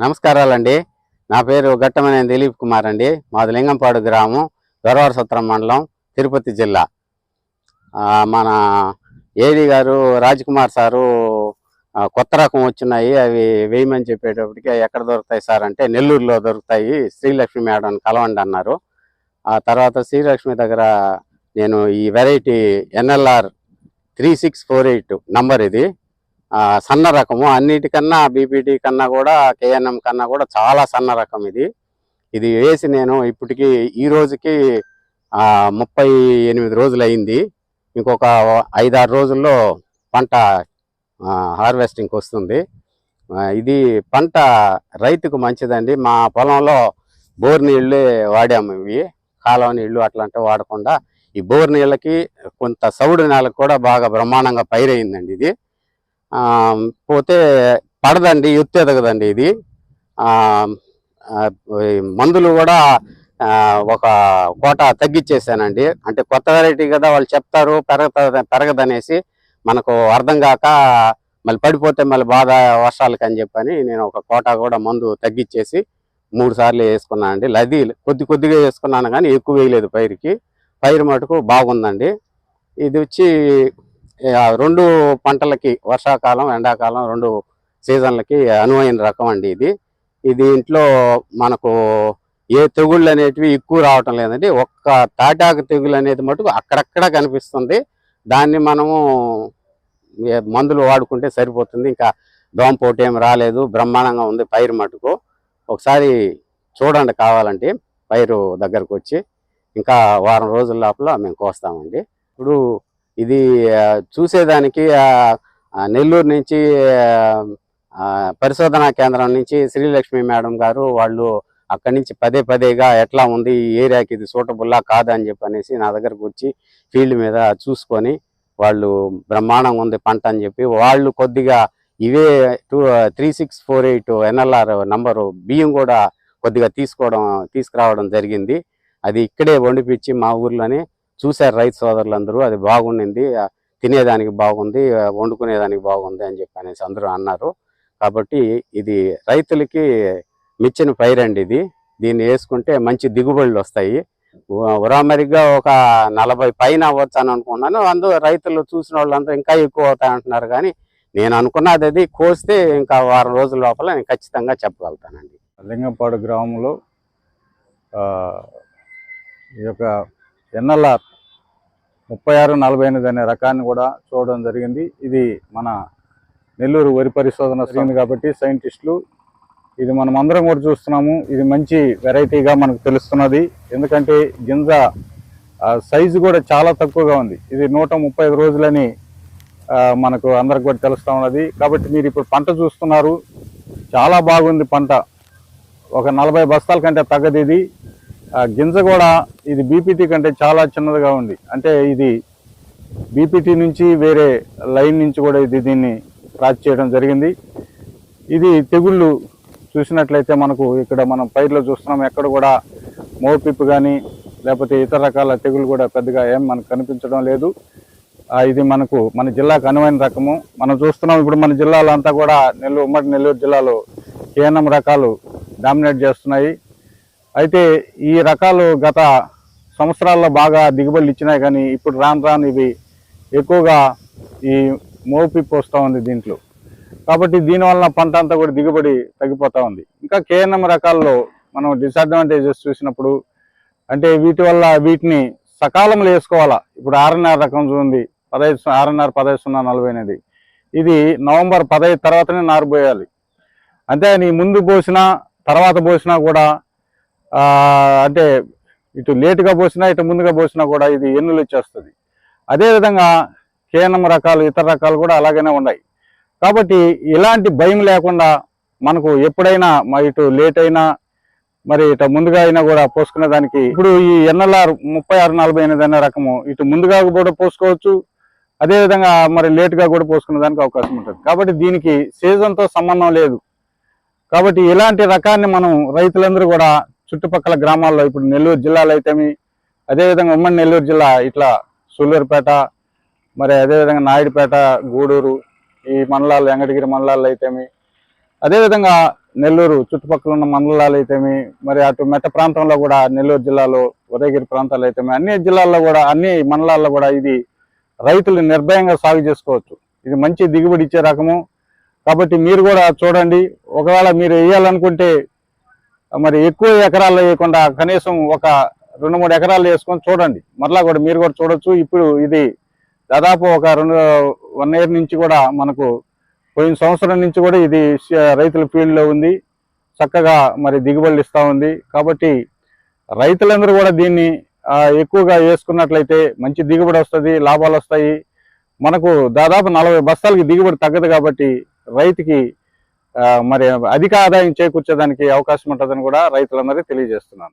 నమస్కారాలండి. నా పేరు గట్టమనే దిలీప్ కుమార్ అండి. మాది లింగంపాడు గ్రామం దొరవరసత్రం మండలం తిరుపతి జిల్లా. మన ఏడి గారు రాజ్ కుమార్ సారు కొత్త రకం వచ్చినాయి. అవి వేయమని చెప్పేటప్పటికి ఎక్కడ దొరుకుతాయి సార్ అంటే నెల్లూరులో దొరుకుతాయి. శ్రీలక్ష్మి మేడం కలవండి అన్నారు. ఆ తర్వాత శ్రీలక్ష్మి దగ్గర నేను ఈ variety NLR three six four eight number ఇది. సన్న రకము. అన్నిటికన్నా బీపీటీ కన్నా కూడా కేఎన్ఎం కన్నా కూడా చాలా సన్న రకం ఇది. ఇది వేసి నేను ఇప్పటికీ ఈ రోజుకి ముప్పై ఎనిమిది రోజులు అయింది ఇంకొక ఐదారు రోజుల్లో పంట హార్వెస్టింగ్కి వస్తుంది. ఇది పంట రైతుకు మంచిదండి. మా పొలంలో బోర్ నీళ్ళే వాడాము ఇవి. కాలువ నీళ్ళు అట్లాంటివి వాడకుండా ఈ బోర్ నీళ్ళకి కొంత సౌడు నేలకు కూడా బాగా బ్రహ్మాండంగా పైరైందండి ఇది. పోతే పడదండి ఎత్తు ఎదగదండి ఇది. మందులు కూడా ఒక కోట తగ్గించేసానండి అంటే కొత్త వెరైటీ కదా వాళ్ళు చెప్తారు పెరగ పెరగదనేసి మనకు అర్థం కాక మళ్ళీ పడిపోతే మళ్ళీ బాధ వర్షాలకి అని చెప్పని నేను ఒక కోట కూడా మందు తగ్గించేసి మూడు సార్లు వేసుకున్నాను అండి లది కొద్ది కొద్దిగా వేసుకున్నాను కానీ ఎక్కువ వేయలేదు పైరుకి. పైరు మటుకు బాగుందండి. ఇది వచ్చి రెండు పంటలకి వర్షాకాలం ఎండాకాలం రెండు సీజన్లకి అనువైన రకం అండి ఇది. ఇది ఇంట్లో మనకు ఏ తెగుళ్ళు అనేటివి ఎక్కువ రావటం లేదండి. ఒక్క తాటాకు తెగులు అనేది మటుకు అక్కడక్కడ కనిపిస్తుంది. దాన్ని మనము మందులు వాడుకుంటే సరిపోతుంది. ఇంకా దోమపోటు ఏం రాలేదు. బ్రహ్మాండంగా ఉంది పైరు మటుకు. ఒకసారి చూడండి కావాలంటే పైరు దగ్గరకు వచ్చి. ఇంకా వారం రోజుల లోపల మేము కోస్తామండి. ఇప్పుడు ఇది చూసేదానికి నెల్లూరు నుంచి పరిశోధనా కేంద్రం నుంచి శ్రీలక్ష్మి మేడం గారు వాళ్ళు అక్కడి నుంచి పదే పదేగా ఎట్లా ఉంది ఈ ఏరియాకి ఇది సూటబుల్లా కాదని అని చెప్పనేసి నా దగ్గరకు వచ్చి ఫీల్డ్ మీద చూసుకొని వాళ్ళు బ్రహ్మాండంగా ఉంది పంట అని చెప్పి వాళ్ళు కొద్దిగా ఇవే two three six four eight NLR number బియ్యం కూడా కొద్దిగా తీసుకోవడం తీసుకురావడం జరిగింది. అది ఇక్కడే వండిపించి మా ఊర్లోనే చూశారు రైతు సోదరులందరూ అది బాగుండింది తినేదానికి బాగుంది వండుకునేదానికి బాగుంది అని చెప్పి అనేసి అందరూ అన్నారు. కాబట్టి ఇది రైతులకి మిచ్చిన అండి ఇది. దీన్ని వేసుకుంటే మంచి దిగుబడులు వస్తాయి. ఉరామరిగా ఒక నలభై పైన అవ్వచ్చు అని అనుకున్నాను. అందు రైతులు చూసిన వాళ్ళందరూ ఇంకా ఎక్కువ అవుతాయి అంటున్నారు కానీ నేను అనుకున్నది అది. కోస్తే ఇంకా వారం రోజుల లోపల నేను ఖచ్చితంగా చెప్పగలుగుతానండి. లింగంపాడు గ్రామంలో ఈ యొక్క ఎన్ఎల్ఆర్ ముప్పై ఆరు నలభై ఎనిమిది అనే రకాన్ని కూడా చూడడం జరిగింది. ఇది మన నెల్లూరు వరి పరిశోధన జరిగింది కాబట్టి సైంటిస్టులు ఇది మనం అందరం కూడా చూస్తున్నాము. ఇది మంచి వెరైటీగా మనకు తెలుస్తున్నది. ఎందుకంటే గింజ సైజు కూడా చాలా తక్కువగా ఉంది. ఇది నూట ముప్పై ఐదు రోజులని మనకు అందరికి కూడా తెలుస్తూ ఉన్నది. కాబట్టి మీరు ఇప్పుడు పంట చూస్తున్నారు. చాలా బాగుంది పంట. ఒక నలభై బస్తాల కంటే తగ్గదు ఇది. గింజ కూడా ఇది బీపీటీ కంటే చాలా చిన్నదిగా ఉంది. అంటే ఇది బీపీటీ నుంచి వేరే లైన్ నుంచి కూడా ఇది దీన్ని క్రాచ్ చేయడం జరిగింది. ఇది తెగుళ్ళు చూసినట్లయితే మనకు ఇక్కడ మనం పైర్లో చూస్తున్నాం. ఎక్కడ కూడా మోపిప్పు కానీ లేకపోతే ఇతర రకాల తెగులు కూడా పెద్దగా ఏం మనకు కనిపించడం లేదు. ఇది మనకు మన జిల్లాకు అనువైన రకము. మనం చూస్తున్నాం ఇప్పుడు మన జిల్లాలో అంతా కూడా నెల్లూరు ఉమ్మడి నెల్లూరు జిల్లాలో కేఎన్ఎం రకాలు డామినేట్ చేస్తున్నాయి. అయితే ఈ రకాలు గత సంవత్సరాల్లో బాగా దిగుబడులు ఇచ్చినాయి కానీ ఇప్పుడు రాను రాను ఇవి ఎక్కువగా ఈ మోపిప్పు వస్తూ ఉంది దీంట్లో. కాబట్టి దీనివల్ల పంట అంతా కూడా దిగుబడి తగ్గిపోతూ ఉంది. ఇంకా కేఎన్ఎం రకాల్లో మనం డిసడ్వాంటేజెస్ చూసినప్పుడు అంటే వీటి వల్ల వీటిని సకాలంలో వేసుకోవాలా? ఇప్పుడు ఆర్ఎన్ఆర్ రకం ఉంది పదహైదు ఆర్ఎన్ఆర్ పదహైదు సున్నా నలభై అనేది. ఇది నవంబర్ పదహైదు తర్వాతనే నారు పోయాలి. అంతే నీ ముందు పోసినా తర్వాత పోసినా కూడా అంటే ఇటు లేటుగా పోసినా ఇటు ముందుగా పోసినా కూడా ఇది ఎన్నులు వచ్చేస్తుంది అదేవిధంగా కేనం రకాలు ఇతర రకాలు కూడా అలాగనే ఉన్నాయి. కాబట్టి ఇలాంటి భయం లేకుండా మనకు ఎప్పుడైనా మా ఇటు లేట్ అయినా మరి ఇటు ముందుగా అయినా కూడా పోసుకునే దానికి ఇప్పుడు ఈ ఎన్ఎల్ఆర్ ముప్పై ఆరు నలభై ఎనిమిది అనే రకము ఇటు ముందుగా కూడా పోసుకోవచ్చు. అదేవిధంగా మరి లేటుగా కూడా పోసుకునే దానికి అవకాశం ఉంటుంది. కాబట్టి దీనికి సీజన్తో సంబంధం లేదు. కాబట్టి ఇలాంటి రకాన్ని మనం రైతులందరూ కూడా చుట్టుపక్కల గ్రామాల్లో ఇప్పుడు నెల్లూరు జిల్లాలో అయితేమి అదేవిధంగా ఉమ్మడి నెల్లూరు జిల్లా ఇట్లా సూళ్ళూరుపేట మరి అదేవిధంగా నాయుడుపేట గూడూరు ఈ మండలాలు వెంకటగిరి మండలాల్లో అయితేమి అదేవిధంగా నెల్లూరు చుట్టుపక్కల ఉన్న మండలాలు అయితేమి మరి అటు మెట్ట ప్రాంతంలో కూడా నెల్లూరు జిల్లాలో ఉదయగిరి ప్రాంతాలు అయితేమి అన్ని జిల్లాల్లో కూడా అన్ని మండలాల్లో కూడా ఇది రైతులు నిర్భయంగా సాగు చేసుకోవచ్చు. ఇది మంచి దిగుబడి ఇచ్చే రకము. కాబట్టి మీరు కూడా చూడండి. ఒకవేళ మీరు వేయాలనుకుంటే మరి ఎక్కువ ఎకరాల్లో వేయకుండా కనీసం ఒక రెండు మూడు ఎకరాలు వేసుకొని చూడండి. మరలా కూడా మీరు కూడా చూడొచ్చు. ఇప్పుడు ఇది దాదాపు ఒక రెండు వన్ ఇయర్ నుంచి కూడా మనకు పోయిన సంవత్సరం నుంచి కూడా ఇది రైతుల ఫీల్డ్లో ఉంది. చక్కగా మరి దిగుబడులు ఇస్తూ ఉంది. కాబట్టి రైతులందరూ కూడా దీన్ని ఎక్కువగా వేసుకున్నట్లయితే మంచి దిగుబడి వస్తుంది లాభాలు వస్తాయి. మనకు దాదాపు నలభై బస్తాలకి దిగుబడి తగ్గదు కాబట్టి రైతుకి మరి అధిక ఆదాయం చేకూర్చేదానికి అవకాశం ఉంటుందని కూడా రైతులందరికీ తెలియజేస్తున్నాను.